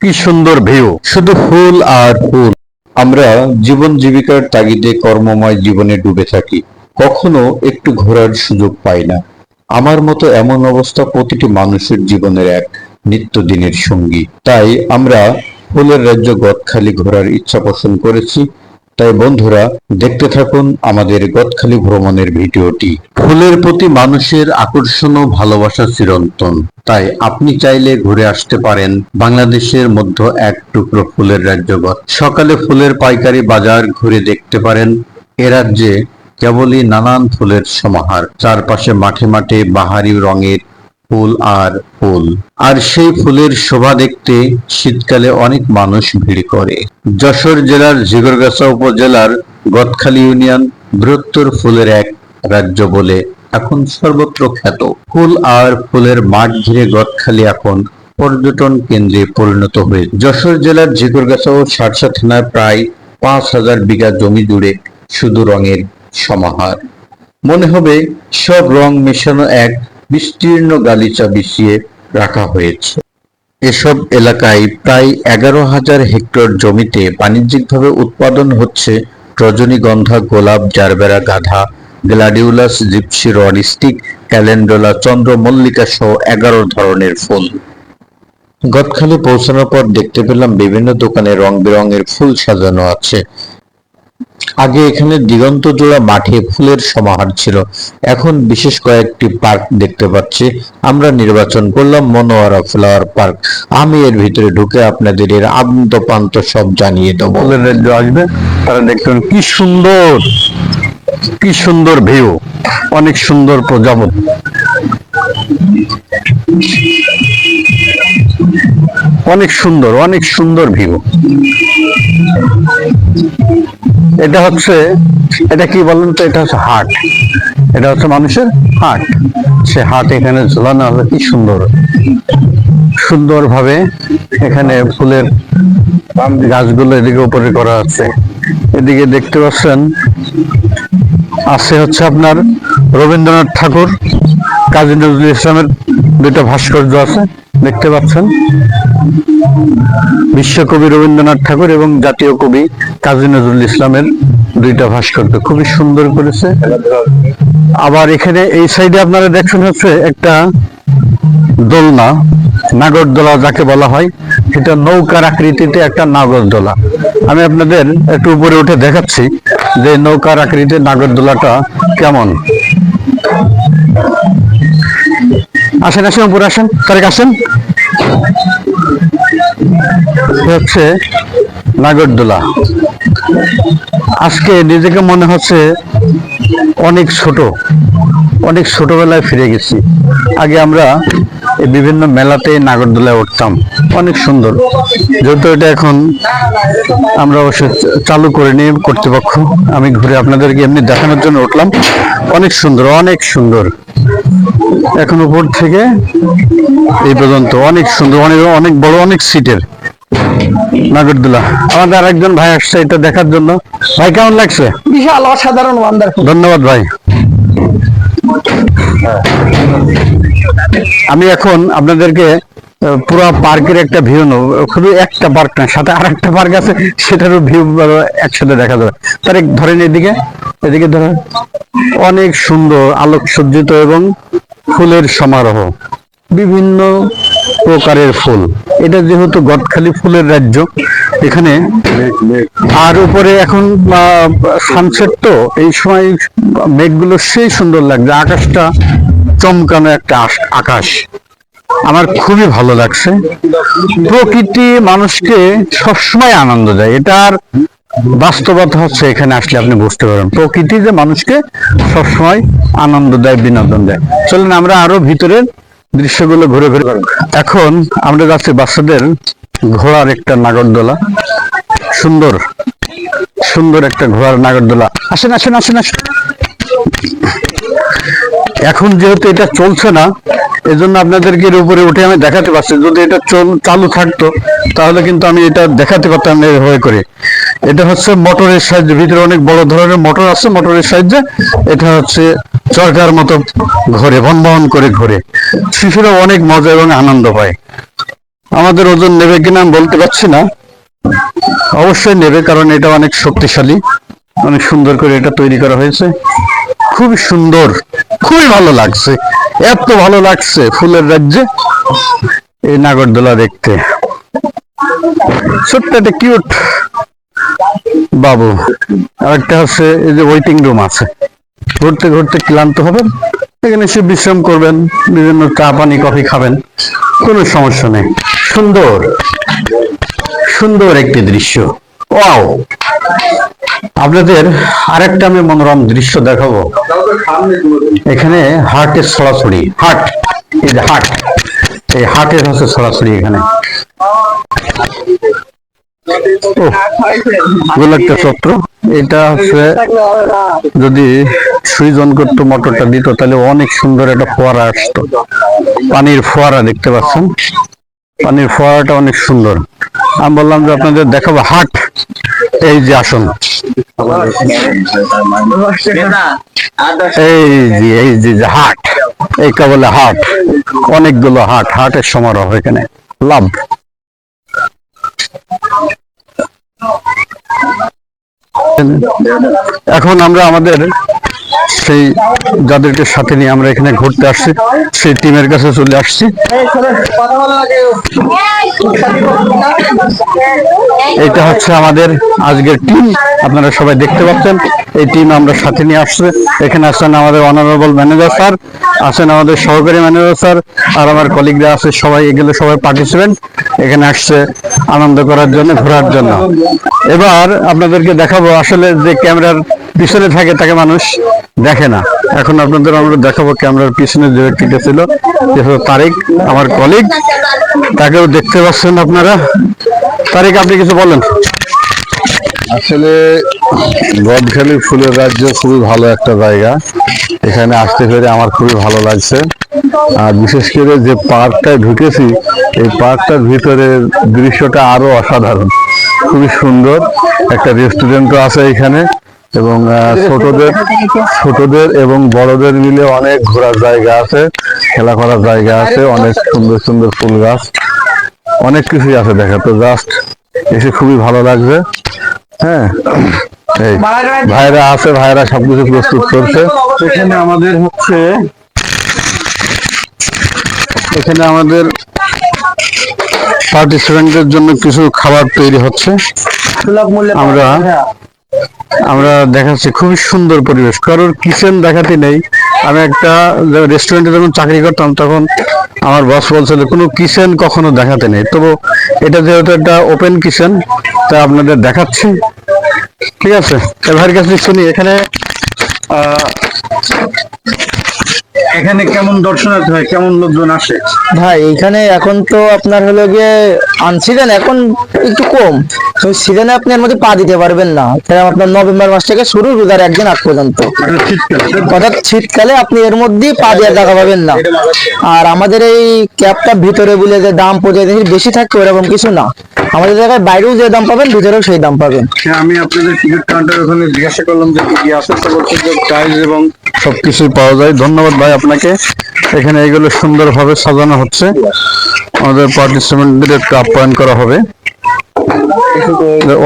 কি সুন্দর ভিউ শুধু ফুল আর ফুল। আমরা জীবন জীবিকার তাগিদে কর্মময় জীবনে ডুবে থাকি। কখনো একটু ঘোরার সুযোগ পাই না। আমার মতো এমন অবস্থা প্রতিটি মানুষের জীবনের এক নিত্যদিনের সঙ্গী। তাই আমরা ফুলের রাজ্য গদখালি ঘোরার ইচ্ছা পোষণ করেছি। তাই বন্ধুরা, দেখতে থাকুন আমাদের গদখালি ভ্রমণের ভিডিওটি। ফুলের প্রতি মানুষের আকর্ষণ ও ভালোবাসা চিরন্তন। তাই আপনি চাইলে ঘুরে আসতে পারেন বাংলাদেশের মধ্য এক টুকরো ফুলের রাজ্য সকালে ফুলের পাইকারি বাজার ঘুরে দেখতে পারেন এ রাজ্যে কেবলই নানান ফুলের সমাহার। চারপাশে মাঠে মাঠে বাহারি রঙের ফুল আর ফুল। আর সেই ফুলের শোভা দেখতে শীতকালে অনেক মানুষ ভিড় করে। যশোর জেলার ঝিগরগাছা উপজেলার গদখালি ইউনিয়ন বৃহত্তর ফুলের এক রাজ্য বলে এখন সর্বত্র খ্যাত। ফুল আর ফুলের মাঠ ঘিরে এখন পর্যটন কেন্দ্রে পরিণত হয়ে যশোর জেলার ঝিগরগাছা ও সারসা থানার প্রায় পাঁচ হাজার বিঘা জমি জুড়ে শুধু রঙের সমাহার। মনে হবে সব রং মেশানো এক বিস্তীর্ণ গালিচা বিছিয়ে রাখা হয়েছে। এসব এলাকায় প্রায় এগারো হাজার হেক্টর জমিতে বাণিজ্যিকভাবে উৎপাদন হচ্ছে রজনীগন্ধা, গোলাপ, জারবেরা, গাধা, গ্লাডিউলাস, জিপসি রনিস্টিক ক্যালেন্ডোলা, চন্দ্রমল্লিকা সহ এগারো ধরনের ফুল। গদখালি পৌঁছানোর পর দেখতে পেলাম বিভিন্ন দোকানে রং বেরঙের ফুল সাজানো আছে। আগে এখানে দিগন্ত জোড়া মাঠে ফুলের সমাহার ছিল। এখন বিশেষ কয়েকটি পার্ক দেখতে পাচ্ছি। আমরা নির্বাচন করলাম মনোয়ারা ফ্লাওয়ার পার্ক। আমি এর ভিতরে ঢুকে আপনাদের এর আন্ত পান্ত সব জানিয়ে দেবো। আসবে, তারা দেখবেন কি সুন্দর কি সুন্দর ভিউ অনেক সুন্দর প্রজাপতি। অনেক সুন্দর অনেক সুন্দর ভিউ এটা হচ্ছে, এটা কি বলেন তো? এটা হচ্ছে হাট। এটা হচ্ছে মানুষের হাট। সে হাট এখানে ঝোলানো হলো কি সুন্দর? সুন্দরভাবে এখানে ফুলের গাছগুলো এদিকে উপরে করা আছে। এদিকে দেখতে পাচ্ছেন, আছে হচ্ছে আপনার রবীন্দ্রনাথ ঠাকুর, কাজী নজরুল ইসলামের দুইটা ভাস্কর্য আছে। দেখতে পাচ্ছেন বিশ্বকবি রবীন্দ্রনাথ ঠাকুর এবং জাতীয় কবি কাজী নজরুল ইসলামের দুইটা ভাস্কর্য খুবই সুন্দর করেছে। আবার এখানে এই সাইডে আপনারা দেখছেন হচ্ছে একটা দোলনা, নাগরদোলা যাকে বলা হয়। এটা নৌকার আকৃতিতে একটা নাগরদোলা। আমি আপনাদের একটু উপরে উঠে দেখাচ্ছি যে নৌকার আকৃতির নাগরদোলাটা কেমন। আসেন আসেন, উপরে আসেন। তারেক, আসেন। হচ্ছে নাগরদোলা। আজকে নিজেকে মনে হচ্ছে অনেক ছোট। অনেক ছোটবেলায় ফিরে গেছি। আগে আমরা এই বিভিন্ন মেলাতে নাগরদোলায় উঠতাম। অনেক সুন্দর। যেহেতু এটা এখন আমরা অবশ্য চালু করে নিয়ে কর্তৃপক্ষ আমি ঘুরে আপনাদেরকে এমনি দেখানোর জন্য উঠলাম। অনেক সুন্দর অনেক সুন্দর। এখন উপর থেকে এই পর্যন্ত অনেক সুন্দর অনেক অনেক বড় অনেক সিটের নাগরদোলা। আমাদের আরেকজন ভাই আসছে এটা দেখার জন্য। ভাই কেমন লাগছে? বিশাল অসাধারণ ধন্যবাদ ভাই। আমি এখন আপনাদেরকে পুরো পার্কের একটা ভিউ নেব। খুবই একটা পার্ক না, সাথে আর একটা পার্ক আছে, সেটারও ভিউ একসাথে দেখা যাবে। তার ধরেন এদিকে এদিকে ধরেন। অনেক সুন্দর আলোক সজ্জিত এবং ফুলের সমারোহ। বিভিন্ন প্রকারের ফুল। এটা যেহেতু গদখালি ফুলের রাজ্য, এখানে আর উপরে এখন সানসেট তো, এই সময় মেঘগুলো সেই সুন্দর লাগছে, আকাশটা চমকানো একটা আকাশ। আমার খুবই ভালো লাগছে। প্রকৃতি মানুষকে সবসময় আনন্দ দেয়। এটার বাস্তবতা হচ্ছে এখানে আসলে আপনি বুঝতে পারবেন। প্রকৃতি যে মানুষকে সবসময় আনন্দ দেয়, বিনোদন দেয়। চলেন আমরা আরও ভিতরের দৃশ্যগুলো ঘুরে ঘুরে এখন আমরা যাচ্ছি বাচ্চাদের ঘোড়ার একটা নাগরদোলা। সুন্দর সুন্দর একটা ঘোড়ার নাগরদোলা। আসেন আসেন আসেন আসেন। এখন যেহেতু এটা চলছে না, এজন্য আপনাদেরকে এর উপরে উঠে আমি দেখাতে পারছি। যদি এটা চল চালু থাকতো, তাহলে কিন্তু আমি এটা দেখাতে পারতাম হয়ে করে। এটা হচ্ছে মোটরের সাহায্যে, ভিতরে অনেক বড় ধরনের মোটর আছে, মোটরের সাহায্যে। এটা হচ্ছে চরকার মতো ঘোরে বহন করে ঘোরে। শিশুরা অনেক মজা এবং আনন্দ পায়। আমাদের ওজন নেবে কিনা আমি বলতে পারছি না। অবশ্যই নেবে, কারণ এটা অনেক শক্তিশালী। অনেক সুন্দর করে এটা তৈরি করা হয়েছে। খুবই সুন্দর, খুবই ভালো লাগছে। এত ভালো লাগছে ফুলের রাজ্যে। এই নাগরদোলা দেখতে। ছোট্ট একটা কিউট বাবু। আরেকটা হচ্ছে এই যে ওয়েটিং রুম আছে। ঘুরতে ঘুরতে ক্লান্ত হবেন। এখানে এসে বিশ্রাম করবেন, বিভিন্ন চা, পানি, কফি খাবেন। কোনো সমস্যা নেই। সুন্দর। সুন্দর একটি দৃশ্য। ওয়াও! আপনাদের আরেকটা আমি মনোরম দৃশ্য দেখাবো। এখানে হার্টের সরাসরি, হার্ট। এই হার্ট। এই হার্টের হচ্ছে সরাসরি এখানে। ওহ, গোলাপটা চত্র এটা হচ্ছে যদি সুইচ অন করতো মোটরটা দিত তাহলে অনেক সুন্দর একটা ফোয়ারা আসতো। পানির ফোয়ারা দেখতে পাচ্ছেন? পানির ফোয়ারাটা অনেক সুন্দর। আমি বললাম যে আপনাদের দেখাবো হাট। এই যে আসুন। এই যে এই যে হাট। এই বলে হাট। অনেকগুলো হাট হাটের সমারোহ এখানে। লাভ। এখন আমরা আমাদের সেই যাদেরকে সাথে নিয়ে আমরা এখানে ঘুরতে আসছি, সেই টিমের কাছে চলে আসছি। এটা হচ্ছে আমাদের আজকের টিম, আপনারা সবাই দেখতে পাচ্ছেন। এই টিম আমরা সাথে নিয়ে আসছে। এখানে আসছেন আমাদের অনারেবল ম্যানেজার স্যার আছেন আমাদের সহকারী ম্যানেজার স্যার আর আমার কলিগরা আছে, সবাই এগুলো সবাই পার্টিসিপেন্ট এখানে আসছে আনন্দ করার জন্য, ঘোরার জন্য। এবার আপনাদেরকে দেখাবো আসলে যে ক্যামেরার পিছনে থাকে, তাকে মানুষ দেখে না। এখন আপনাদের আমরা দেখাবো ক্যামেরার পিছনে যে ব্যক্তিটা ছিল তারিক, আমার কলিগ তাকেও দেখতে পাচ্ছেন আপনারা। তারিক, আপনি কিছু বলেন। আসলে গদখালি ফুলের রাজ্য খুবই ভালো একটা জায়গা। এখানে আসতে পেরে আমার খুবই ভালো লাগছে। আর বিশেষ করে যে পার্কটায় ঢুকেছি, এই পার্কটার ভিতরে দৃশ্যটা আরও অসাধারণ। খুবই সুন্দর। একটা রেস্টুরেন্টও আছে এখানে। এবং ছোটদের ছোটদের এবং বড়দের মিলে অনেক ঘোরার জায়গা আছে খেলা করার জায়গা আছে অনেক সুন্দর সুন্দর ফুল গাছ। অনেক কিছুই আছে দেখা তো জাস্ট এসে খুবই ভালো লাগছে। হ্যাঁ এই ভাইরা আছে ভাইরা সবকিছু প্রস্তুত করছে। এখানে আমাদের হচ্ছে এখানে আমাদের পার্টিসিপেন্টদের জন্য কিছু খাবার তৈরি হচ্ছে। আমরা আমরা দেখাচ্ছি খুবই সুন্দর পরিবেশ। কারোর কিচেন দেখাতে নেই। আমি একটা রেস্টুরেন্টে যখন চাকরি করতাম, তখন আমার বস বলছিল, কোনো কিচেন কখনো দেখাতে নেই। তবু এটা যেহেতু একটা ওপেন কিচেন তা আপনাদের দেখাচ্ছি। ঠিক আছে? এবার কাছে শুনি, এখানে এখানে কেমন দর্শনার্থী হয়? কেমন লোকজন আসে? ভাই এখানে এখন তো আপনার হলো গিয়ে আনসিজন এখন একটু কম। তো সিজনে আপনি এর মধ্যে পা দিতে পারবেন না। তাই আপনার নভেম্বর মাস থেকে শুরু রোজার একদিন আগ পর্যন্ত। অর্থাৎ শীতকালে আপনি এর মধ্যেই পা দেওয়ার জায়গা পাবেন না। আর আমাদের এই ক্যাবটা ভিতরে বলে যে দাম পড়ে দেখি বেশি থাকবে ওরকম কিছু না। আমাদের জায়গায় বাইরেও যে দাম পাবেন ভিতরেও সেই দাম পাবেন। হ্যাঁ, আমি আপনাদের টিকিট কাউন্টার ওখানে জিজ্ঞাসা করলাম যে কি আছে তো বলছে যে প্রাইস এবং সবকিছুই পাওয়া যায়। ধন্যবাদ ভাই, আপনাকে এখানে এগুলো সুন্দরভাবে সাজানো হচ্ছে। আমাদের পার্টিসিপেন্টদের একটু আপ্যায়ন করা হবে।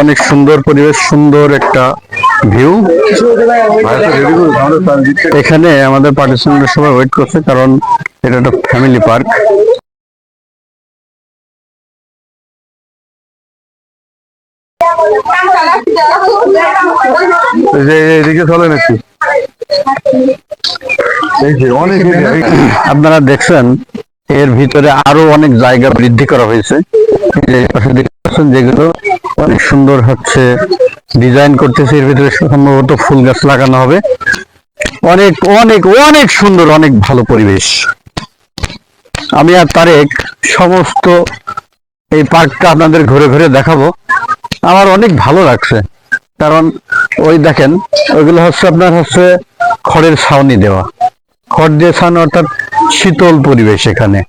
অনেক সুন্দর পরিবেশ, সুন্দর একটা ভিউ এখানে আমাদের পার্টিসিপেন্টরা সবাই ওয়েট করছে, কারণ এটা একটা ফ্যামিলি পার্ক এদিকে চলে নাকি আপনারা দেখছেন, এর ভিতরে আরও অনেক জায়গা বৃদ্ধি করা হয়েছে। যেগুলো অনেক সুন্দর হচ্ছে ডিজাইন করতেছে। এর ভিতরে সম্ভবত ফুল গাছ লাগানো হবে। অনেক অনেক অনেক সুন্দর, অনেক ভালো পরিবেশ। আমি আর তারেক সমস্ত এই পার্কটা আপনাদের ঘুরে ঘুরে দেখাবো। আমার অনেক ভালো লাগছে। কারণ ওই দেখেন, ওইগুলো হচ্ছে আপনার হচ্ছে খড়ের ছাউনি দেওয়া। খড় দিয়ে ছাউনি, অর্থাৎ শীতল পরিবেশ এখানে।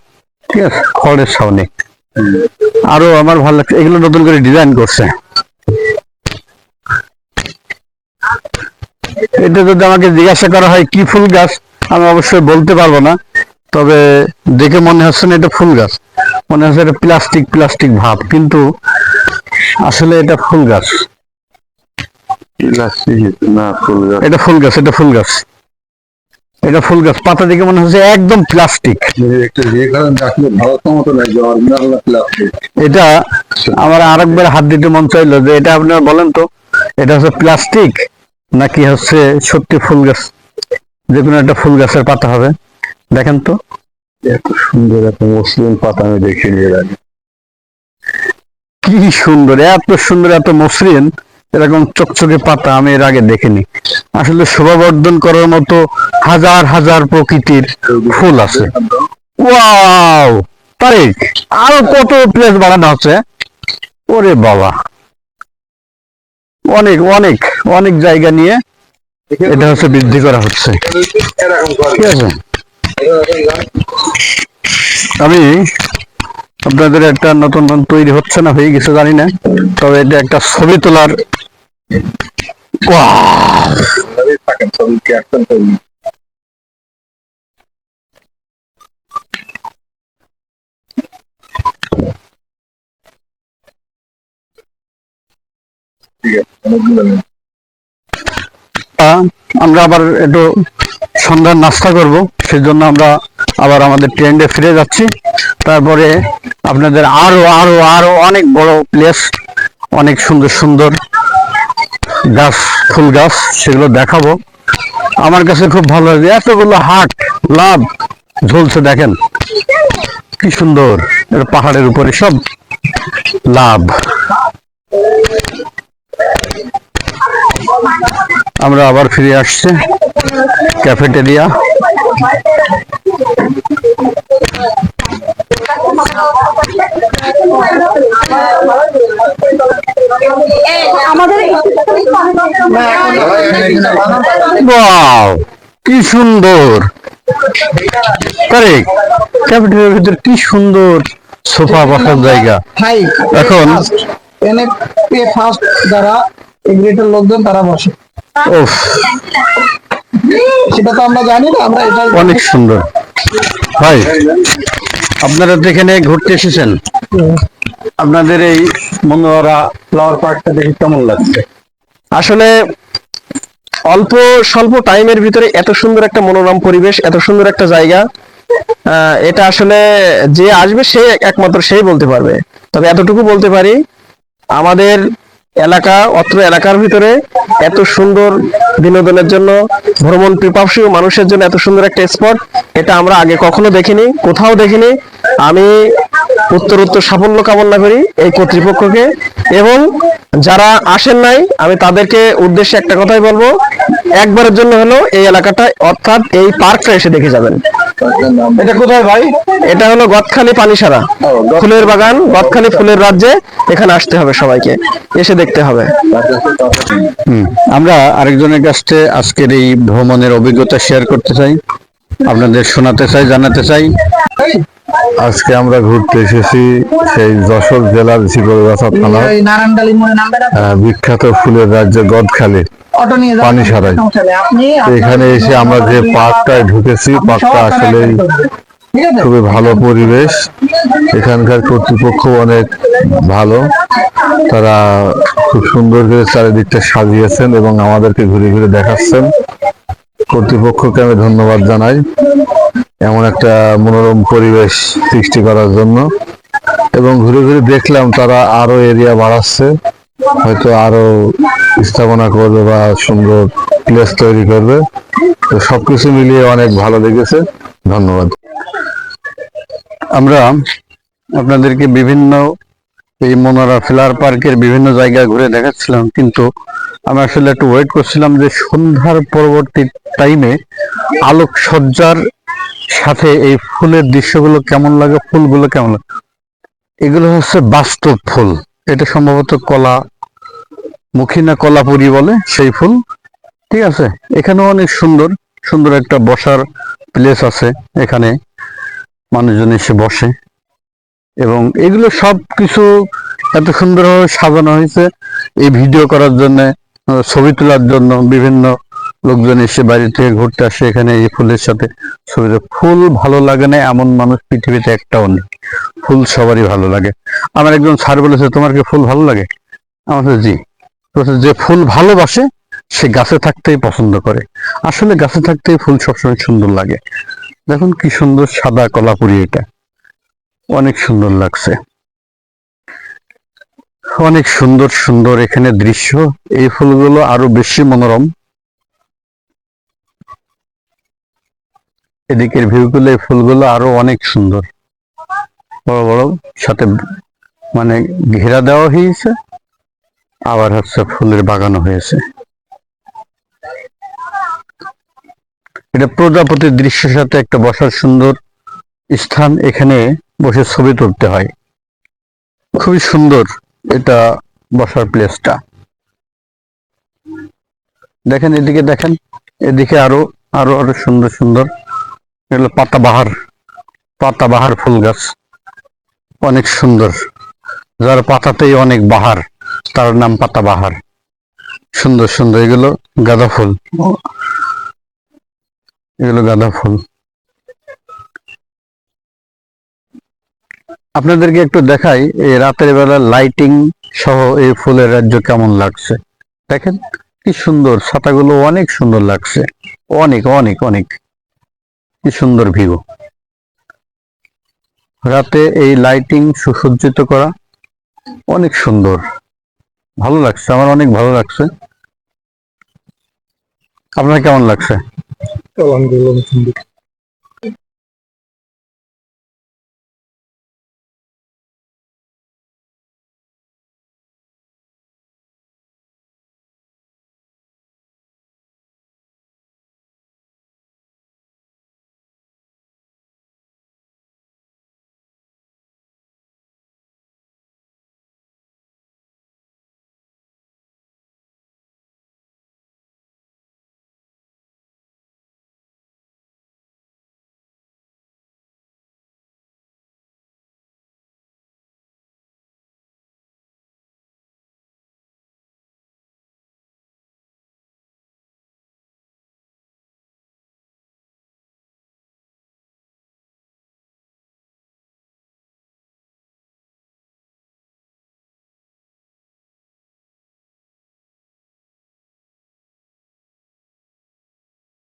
ঠিক আছে? খড়ের ছাউনি। আরও আমার ভালো লাগছে, এগুলো নতুন করে ডিজাইন করছে। এটা যদি আমাকে জিজ্ঞাসা করা হয়, কি ফুল গাছ? আমি অবশ্যই বলতে পারব না। তবে দেখে মনে হচ্ছে না এটা ফুল গাছ। মনে হচ্ছে এটা প্লাস্টিক প্লাস্টিক ভাব। কিন্তু আসলে এটা ফুল গাছ। এটা ফুল গাছ এটা ফুল গাছ। এটা ফুল গাছ পাতা দেখে মনে হচ্ছে একদম প্লাস্টিক। এটা আমার আরেকবার হাত দিতে মন চাইলো যে এটা আপনারা বলেন তো এটা হচ্ছে প্লাস্টিক নাকি হচ্ছে সত্যি ফুল গাছ? যে কোনো একটা ফুল গাছের পাতা হবে। দেখেন তো। এত সুন্দর একটা মসলিন পাতা আমি দেখিনি এর আগে। কি সুন্দর এত সুন্দর এত মসৃণ। এরকম চকচকে পাতা আমি এর আগে দেখিনি। আসলে শোভাবর্ধন করার মতো হাজার হাজার প্রকৃতির ফুল আছে। ওয়াও! তারিক আরও কত প্লেস বাড়ানো হচ্ছে ওরে বাবা! অনেক অনেক অনেক জায়গা নিয়ে এটা হচ্ছে বৃদ্ধি করা হচ্ছে। ঠিক আছে? আমি আপনাদের একটা নতুন নতুন তৈরি হচ্ছে না, হয়ে গেছে, জানি না। তবে এটা একটা ছবি তোলার Wow! নেই। আমরা আবার একটু সন্ধ্যার নাস্তা করব, সেজন্য আমরা আবার আমাদের ট্রেন্ডে ফিরে যাচ্ছি তারপরে আপনাদের আরও আরও আরও অনেক বড় প্লেস অনেক সুন্দর সুন্দর গাছ, ফুল গাছ, সেগুলো দেখাবো। আমার কাছে খুব ভালো লাগে। এতগুলো হাট, লাভ ঝুলছে দেখেন। কি সুন্দর। পাহাড়ের উপরে সব লাভ। আমরা আবার ফিরে আসছি। ক্যাফেটেরিয়া। আমাদের কি সুন্দর। ক্যাফেটেরিয়ার ভিতরে কি সুন্দর সোফা বসার জায়গা। এখন এনে ফার্স্ট যারা এগ্রিটের লোকজন তারা বসে। সেটা তো আমরা জানি না আমরা এটা অনেক সুন্দর। ভাই আপনারা তো এখানে ঘুরতে এসেছেন। আপনাদের এই মনোহরা ফ্লাওয়ার পার্কটা দেখে কেমন লাগছে? আসলে অল্প স্বল্প টাইমের ভিতরে এত সুন্দর একটা মনোরম পরিবেশ, এত সুন্দর একটা জায়গা এটা আসলে যে আসবে সে একমাত্র সেই বলতে পারবে। তবে এতটুকু বলতে পারি, আমাদের এলাকা, অত্র এলাকার ভিতরে এত সুন্দর বিনোদনের জন্য, ভ্রমণ পিপাসী মানুষের জন্য এত সুন্দর একটা স্পট এটা আমরা আগে কখনো দেখিনি, কোথাও দেখিনি। আমি উত্তর উত্তর সাফল্য কামনা করি এই কর্তৃপক্ষকে এবং যারা আসেন নাই, আমি তাদেরকে উদ্দেশ্যে একটা কথাই বলব একবারের জন্য হলো এই এলাকাটায় অর্থাৎ এই পার্কটা এসে দেখে যাবেন। এটা কোথায় ভাই? এটা হলো গদখালি পানিসারা ফুলের বাগান গদখালি ফুলের রাজ্যে এখানে আসতে হবে সবাইকে এসে দেখতে হবে। হুম, আমরা আরেকজনের কাছে আজকের এই ভ্রমণের অভিজ্ঞতা শেয়ার করতে চাই আপনাদের শোনাতে চাই জানাতে চাই। আজকে আমরা ঘুরতে এসেছি সেই যশোর জেলার শিকলগাছা থানা বিখ্যাত ফুলের রাজ্য গদখালি। অটো নিয়ে পানি সারাই। এখানে এসে আমরা যে পার্কটায় ঢুকেছি পার্কটা আসলে খুবই ভালো পরিবেশ। এখানকার কর্তৃপক্ষ অনেক ভালো। তারা খুব সুন্দর করে চারিদিকটা সাজিয়েছেন এবং আমাদেরকে ঘুরে ঘুরে দেখাচ্ছেন। কর্তৃপক্ষকে আমি ধন্যবাদ জানাই এমন একটা মনোরম পরিবেশ সৃষ্টি করার জন্য। এবং ঘুরে ঘুরে দেখলাম তারা আরও এরিয়া বাড়াচ্ছে। হয়তো আরও স্থাপনা করবে বা সুন্দর প্লেস তৈরি করবে। তো সবকিছু মিলিয়ে অনেক ভালো লেগেছে। ধন্যবাদ। আমরা আপনাদেরকে বিভিন্ন এই মনোরা ফ্লাওয়ার পার্কের বিভিন্ন জায়গা ঘুরে দেখাচ্ছিলাম, কিন্তু আমি আসলে একটু ওয়েট করছিলাম যে সন্ধ্যার পরবর্তী টাইমে আলোক সজ্জার সাথে এই ফুলের দৃশ্যগুলো কেমন লাগে, ফুলগুলো কেমন লাগে? এগুলো হচ্ছে বাস্তব ফুল। এটা সম্ভবত কলা মুখী না কলাপুরি বলে সেই ফুল। ঠিক আছে? এখানেও অনেক সুন্দর সুন্দর একটা বসার প্লেস আছে এখানে। মানুষজন এসে বসে। এবং এগুলো সব কিছু এত সুন্দরভাবে সাজানো হয়েছে। এই ভিডিও করার জন্য, ছবি তোলার জন্য বিভিন্ন লোকজন এসে বাইরে থেকে ঘুরতে আসে, এখানে এই ফুলের সাথে ছবি ফুল ভালো লাগে না, এমন মানুষ পৃথিবীতে একটাও নেই। ফুল সবারই ভালো লাগে। আমার একজন স্যার বলেছে, তোমার কি ফুল ভালো লাগে? আমাদের জি। যে ফুল ভালোবাসে, সে গাছে থাকতেই পছন্দ করে। আসলে গাছে থাকতেই ফুল সবসময় সুন্দর লাগে। দেখুন কি সুন্দর সাদা কলাপুরি এটা। অনেক সুন্দর লাগছে। অনেক সুন্দর সুন্দর এখানে দৃশ্য। এই ফুলগুলো আরও বেশি মনোরম। এদিকের ভিউগুলো এই ফুলগুলো আরও অনেক সুন্দর। বড় বড়, সাথে মানে ঘেরা দেওয়া হয়েছে, আবার হচ্ছে ফুলের বাগানো হয়েছে। এটা প্রজাপতির দৃশ্যের সাথে একটা বসার সুন্দর স্থান, এখানে বসে ছবি তুলতে হয়। খুবই সুন্দর এটা বসার প্লেসটা দেখেন, এদিকে দেখেন, এদিকে আরও আরও আরও সুন্দর সুন্দর এগুলো পাতাবাহার পাতাবাহার ফুল গাছ। অনেক সুন্দর। যার পাতাতেই অনেক বাহার, তার নাম পাতাবাহার। সুন্দর সুন্দর। এগুলো গাঁদা ফুল। এগুলো গাঁদা ফুল। আপনাদেরকে একটু দেখাই, এই রাতের বেলা লাইটিং সহ এই ফুলের রাজ্য কেমন লাগছে। দেখেন, কি সুন্দর। ছাতাগুলো অনেক সুন্দর লাগছে। অনেক অনেক অনেক। কি সুন্দর ভিউ রাতে এই লাইটিং সুসজ্জিত করা অনেক সুন্দর। ভালো লাগছে, আমার অনেক ভালো লাগছে। আপনার কেমন লাগছে?